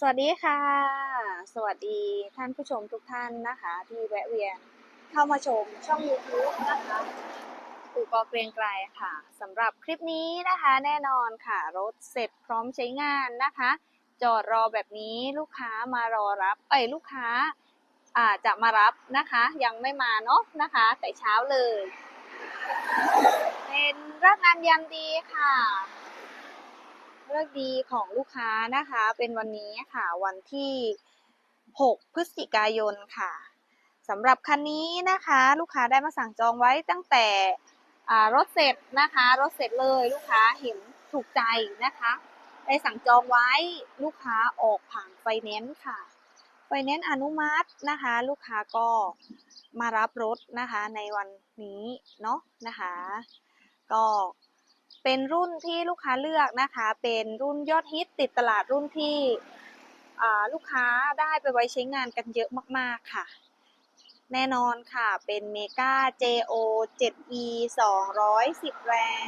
สวัสดีค่ะ สวัสดีท่านผู้ชมทุกท่านนะคะ ที่แวะเวียนเข้ามาชมช่อง YouTube นะคะปู่กอเกรียงไกรค่ะสำหรับคลิปนี้นะคะ แน่นอนค่ะ รถเสร็จพร้อมใช้งานนะคะ จอดรอแบบนี้ลูกค้ามารอรับเอ้ยลูกค้าอ่าจะมารับนะคะ ยังไม่มาเนาะนะคะ แต่เช้าเลย เป็นรักงานยามดีค่ะ เลิกดีของลูกค้านะคะ เป็นวันนี้ค่ะ วันที่ 6 พฤศจิกายนค่ะสำหรับคันนี้นะคะ ลูกค้าได้มาสั่งจองไว้ตั้งแต่รถเสร็จนะคะ รถเสร็จเลยลูกค้าเห็นถูกใจนะคะได้สั่งจองไว้ลูกค้าออกผ่านไฟแนนซ์ค่ะไฟแนนซ์อนุมัตินะคะ ลูกค้าก็มารับรถนะคะในวันนี้เนาะนะคะ ก็ เป็นรุ่นที่ลูกค้าเลือกนะคะ เป็นรุ่นยอดฮิตติดตลาดรุ่นที่ลูกค้าได้ไปไว้ใช้งานกันเยอะมากๆค่ะ แน่นอนค่ะ เป็นเมกา JO 7E 210 แรง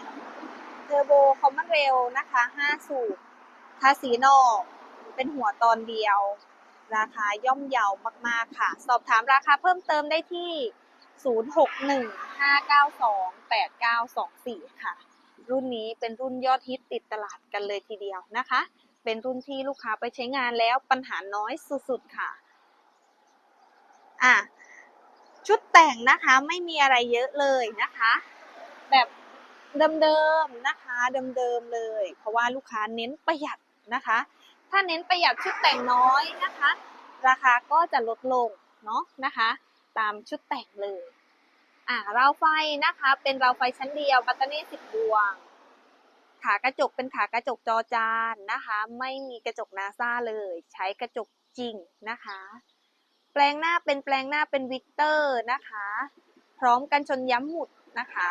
เทอร์โบคอมมอนเรลนะคะ 5 สูบทาสีนอกเป็นหัวตอนเดียว ราคาย่อมเยาวมากๆค่ะ สอบถามราคาเพิ่มเติมได้ที่ 0615928924 ค่ะ รุ่นนี้เป็นรุ่นยอดฮิตติดตลาดกันเลยทีเดียวนะคะ เป็นรุ่นที่ลูกค้าไปใช้งานแล้วปัญหาน้อยสุดๆค่ะ อะ ชุดแต่งนะคะไม่มีอะไรเยอะเลยนะคะ แบบเดิมๆนะคะเดิมๆเลย เพราะว่าลูกค้าเน้นประหยัดนะคะ ถ้าเน้นประหยัดชุดแต่งน้อยนะคะ ราคาก็จะลดลงเนาะนะคะ ตามชุดแต่งเลย อ่าราวไฟนะคะ เป็นราวไฟชั้นเดียวบัตเตอรี่สิบดวง ขากระจกเป็นขากระจกจอจานนะคะ ไม่มีกระจกนาซาเลย ใช้กระจกจริงนะคะ แปลงหน้าเป็นแปลงหน้าเป็นวิกเตอร์นะคะ พร้อมกันชนย้ำหมุดนะคะ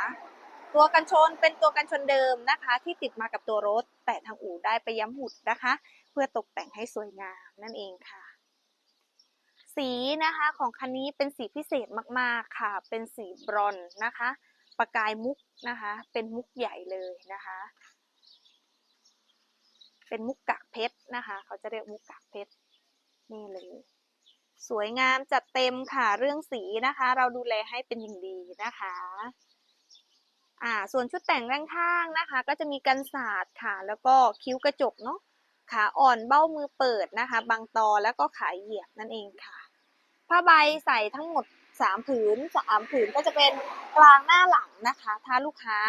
ตัวกันชนเป็นตัวกันชนเดิมนะคะ ที่ติดมากับตัวรถ แต่ทางอู่ได้ไปย้ำหมุดนะคะ เพื่อตกแต่งให้สวยงามนั่นเองค่ะ สีนะคะของคันนี้เป็นสีพิเศษมากๆค่ะ เป็นสีบรอนนะคะ ประกายมุกนะคะ เป็นมุกใหญ่เลยนะคะ เป็นมุกกากเพชรนะคะ เขาจะเรียกมุกกากเพชรนี่เลย สวยงามจัดเต็มค่ะเรื่องสีนะคะ เราดูแลให้เป็นอย่างดีนะคะอ่าส่วนชุดแต่งด้านข้างนะคะ ก็จะมีกันศาสตร์ค่ะ แล้วก็คิ้วกระจกเนาะขาอ่อนเบ้ามือเปิดนะคะ บางตอแล้วก็ขาเหยียบนั่นเองค่ะ ผ้าใบใส่ทั้งหมดสามผืนสามผืนก็จะเป็นกลางหน้าหลังนะคะ ถ้าลูกค้า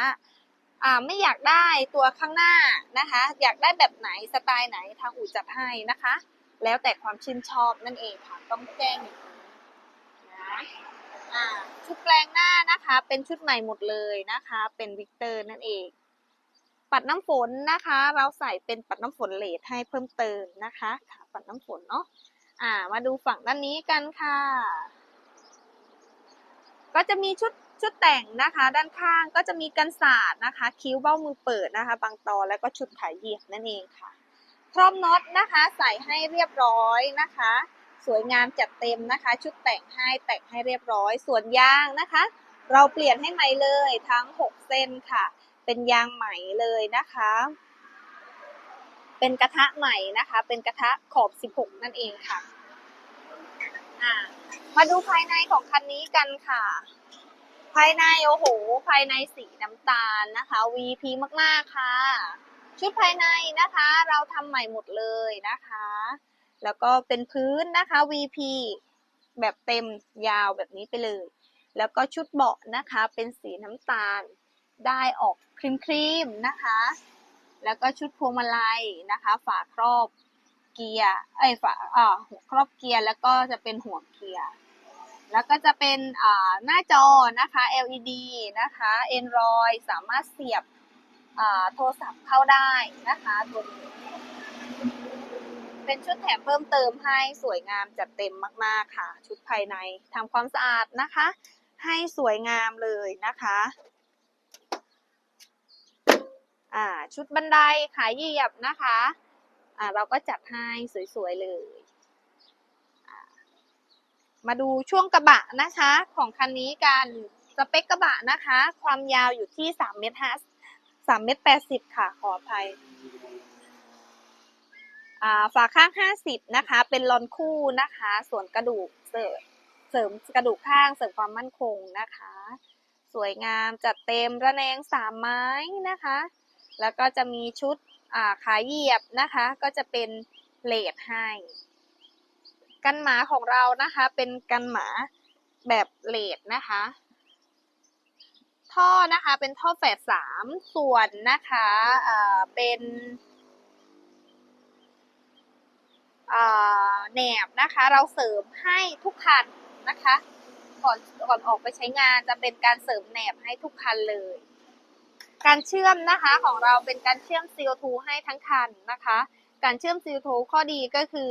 อ่าไม่อยากได้ตัวข้างหน้านะคะ อยากได้แบบไหนสไตล์ไหนทางอู่จัดให้นะคะ แล้วแต่ความชื่นชอบนั่นเองค่ะต้องแจ้งนะอ่าชุดแปลงหน้านะคะ เป็นชุดใหม่หมดเลยนะคะ เป็นวิกเตอร์นั่นเอง ปัดน้ำฝนนะคะ เราใส่เป็นปัดน้ำฝนเลดให้เพิ่มเติมนะคะค่ะปัดน้ำฝนเนาะ อ่า มาดูฝั่งด้านนี้กันค่ะ ก็จะมีชุดชุดแต่งนะคะ ด้านข้างก็จะมีกันศาสตร์นะคะ คิ้วเบ้ามือเปิดนะคะ บางตอแล้วก็ชุดขายเหยียบนั่นเองค่ะครอบน็อตนะคะ ใส่ให้เรียบร้อยนะคะ สวยงามจัดเต็มนะคะ ชุดแต่งให้แต่งให้เรียบร้อย ส่วนยางนะคะ เราเปลี่ยนให้ใหม่เลยทั้ง 6 เส้นค่ะ เป็นยางใหม่เลยนะคะ เป็นกระทะใหม่นะคะ เป็นกระทะขอบ 16 นั่นเองค่ะอ่ามาดูภายในของคันนี้กันค่ะ ภายในโอ้โห ภายในสีน้ำตาลนะคะ VP มากๆค่ะ ชุดภายในนะคะ เราทำใหม่หมดเลยนะคะ แล้วก็เป็นพื้นนะคะ VP แบบเต็มยาวแบบนี้ไปเลย แล้วก็ชุดเบาะนะคะ เป็นสีน้ำตาล ได้ออกครีมครีมๆนะคะ แล้วก็ชุดพวงมาลัยนะคะ ฝาครอบเกียร์เอ้ฝาอ่าครอบเกียร์แล้วก็จะเป็นหัวเกียร์แล้วก็จะเป็นอ่าหน้าจอนะคะ LED นะคะ Android สามารถเสียบอ่าโทรศัพท์เข้าได้นะคะตัวนี้เป็นชุดแถมเพิ่มเติมให้สวยงามจัดเต็มมาก ๆ ค่ะ ชุดภายในทำความสะอาดนะคะ ให้สวยงามเลยนะคะ อ่าชุดบันไดขายเหยียบนะคะอ่าเราก็จัดให้สวยๆเลยมาดูช่วงกระบะนะคะ ของคันนี้กันสเปคกระบะนะคะ ความยาวอยู่ที่3เมตรห้าสามเมตรแปดสิบค่ะขออภัยอ่าฝาข้าง50นะคะ เป็นลอนคู่นะคะ ส่วนกระดูกเสริมเสริมกระดูกข้างเสริมความมั่นคงนะคะ สวยงามจัดเต็มระแนงสามไม้นะคะ แล้วก็จะมีชุดขาเหยียบนะคะ ก็จะเป็นเลดให้ กันหมาของเรานะคะ เป็นกันหมาแบบเลดนะคะ ท่อนะคะเป็นท่อแฝดสามส่วนนะคะเป็นแหนบนะคะ เราเสริมให้ทุกคันนะคะ ก่อนก่อนออกไปใช้งานจะเป็นการเสริมแหนบให้ทุกคันเลย การเชื่อมนะคะของเราเป็นการเชื่อม CO2 ให้ทั้งคันนะคะ การเชื่อม CO2 ข้อดีก็คือ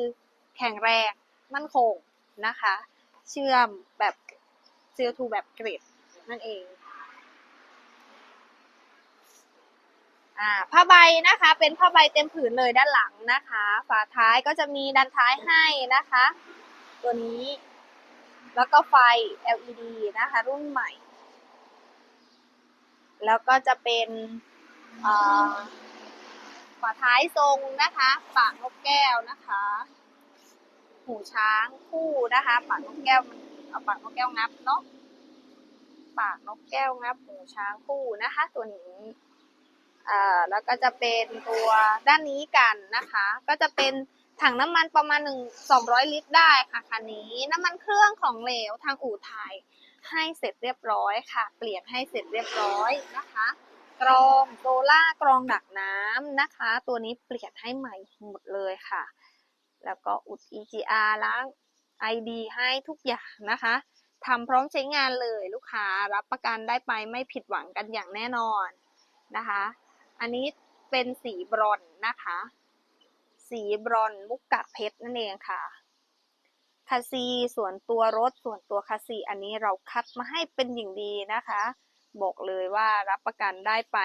แข็งแรงมั่นคงนะคะ เชื่อมแบบ CO2 แบบกริดนั่นเองอ่าผ้าใบนะคะเป็นผ้าใบเต็มผืนเลยด้านหลังนะคะ ฝาท้ายก็จะมีด้านท้ายให้นะคะ ตัวนี้ แล้วก็ไฟ LED นะคะ รุ่นใหม่ แล้วก็จะเป็นอ่าฝาท้ายทรงนะคะ ปากนกแก้วนะคะ หูช้างคู่นะคะ ปากนกแก้วเอาปากนกแก้วงับเนาะปากนกแก้วงับหูช้างคู่นะคะ ตัวนี้อ่าแล้วก็จะเป็นตัวด้านนี้กันนะคะ ก็จะเป็น ถังน้ำมันประมาณหนึ่งสองร้อยลิตรได้ค่ะคันนี้น้ำมันเครื่องของเหลวทางอู่ไทยให้เสร็จเรียบร้อยค่ะ เปลี่ยนให้เสร็จเรียบร้อยนะคะกรองโซล่ากรองดักน้ำนะคะ ตัวนี้เปลี่ยนให้ใหม่หมดเลยค่ะ แล้วก็อุด EGR ล้าง ID ให้ทุกอย่างนะคะทำพร้อมใช้งานเลยลูกค้ารับประกันได้ไปไม่ผิดหวังกันอย่างแน่นอนนะคะ อันนี้เป็นสีบรอนนะคะ สีบรอนมุกกะเพชรนั่นเองค่ะคาซีส่วนตัวรถส่วนตัวคาซีอันนี้เราคัดมาให้เป็นอย่างดีนะคะ บอกเลยว่ารับประกันได้ไป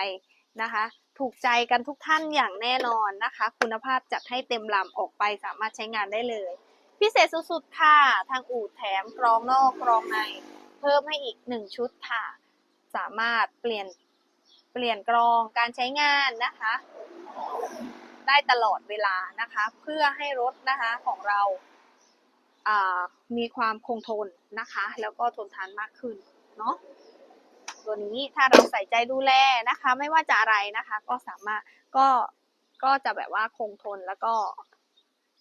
นะคะ ถูกใจกันทุกท่านอย่างแน่นอนนะคะ คุณภาพจัดให้เต็มลำออกไปสามารถใช้งานได้เลย พิเศษสุดๆค่ะ ทางอู่แถมกรองนอกกรองใน เพิ่มให้อีกหนึ่งชุดค่ะ สามารถเปลี่ยนเปลี่ยนกรองการใช้งานนะคะ ได้ตลอดเวลานะคะ เพื่อให้รถนะคะของเราามีความคงทนนะคะ แล้วก็ทนทานมากขึ้นเนาะตัวนี้ถ้าเราใส่ใจดูแลนะคะ ไม่ว่าจะอะไรนะคะ ก็สามารถก็ก็จะแบบว่าคงทนแล้วก็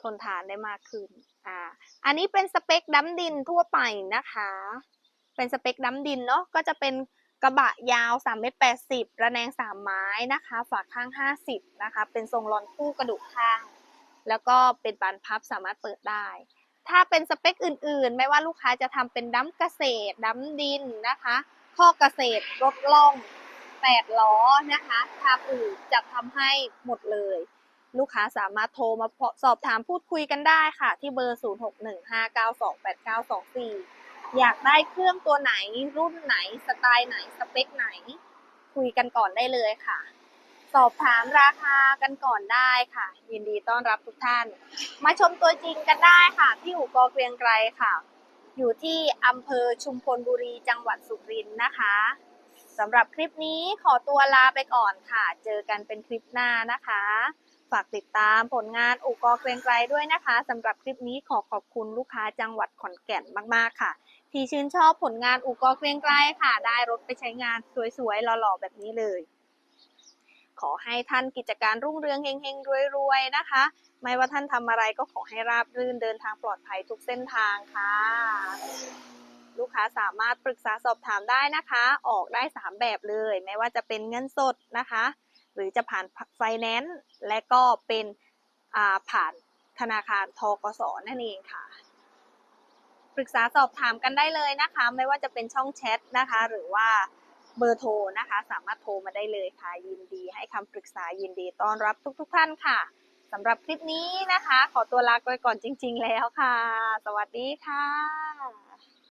ทนทานได้มากขึ้นอ่าอันนี้เป็นสเปคดัมดินทั่วไปนะคะ เป็นสเปคดัมดินเนาะก็จะเป็น กระบะยาว3เมตร80 ระแนง 3 ไม้นะคะ ฝาข้าง 50 นะคะ เป็นทรงลอนคู่กระดูกข้าง แล้วก็เป็นบานพับสามารถเปิดได้ ถ้าเป็นสเปคอื่นๆ ไม่ว่าลูกค้าจะทำเป็นดัมเกษตร ดัมดินนะคะข้อเกษตรรถล่อง8ล้อนะคะทางอื่นจะทำให้หมดเลย ลูกค้าสามารถโทรมาสอบถามพูดคุยกันได้ค่ะ ที่เบอร์ 0615928924 อยากได้เครื่องตัวไหน รุ่นไหน สไตล์ไหน สเปคไหน คุยกันก่อนได้เลยค่ะ สอบถามราคากันก่อนได้ค่ะ ยินดีต้อนรับทุกท่าน มาชมตัวจริงกันได้ค่ะ ที่อู่กอเกรียงไกรค่ะ อยู่ที่อำเภอชุมพลบุรีจังหวัดสุรินทร์นะคะสำหรับคลิปนี้ขอตัวลาไปก่อนค่ะ เจอกันเป็นคลิปหน้านะคะ ฝากติดตามผลงานอู่กอเกรียงไกรด้วยนะคะสำหรับคลิปนี้ขอขอบคุณลูกค้าจังหวัดขอนแก่นมาก ๆ ค่ะ ที่ชื่นชอบผลงานอูกอเกรียงไกรค่ะ ได้รถไปใช้งานสวยๆหล่อๆแบบนี้เลย ขอให้ท่านกิจการรุ่งเรืองเฮงๆรวยๆนะคะ ไม่ว่าท่านทำอะไรก็ขอให้ราบรื่นเดินทางปลอดภัยทุกเส้นทางค่ะ ลูกค้าสามารถปรึกษาสอบถามได้นะคะ ออกได้ 3 แบบเลย ไม่ว่าจะเป็นเงินสดนะคะ หรือจะผ่านไฟแนนซ์และก็เป็นผ่านธนาคารทกสนั่นเองค่ะ ปรึกษาสอบถามกันได้เลยนะคะ ไม่ว่าจะเป็นช่องแชทนะคะ หรือว่าเบอร์โทรนะคะ สามารถโทรมาได้เลยค่ะ ยินดีให้คำปรึกษายินดีต้อนรับทุกๆท่านค่ะสำหรับคลิปนี้นะคะ ขอตัวลาไปก่อนจริง ๆ แล้วค่ะ สวัสดีค่ะ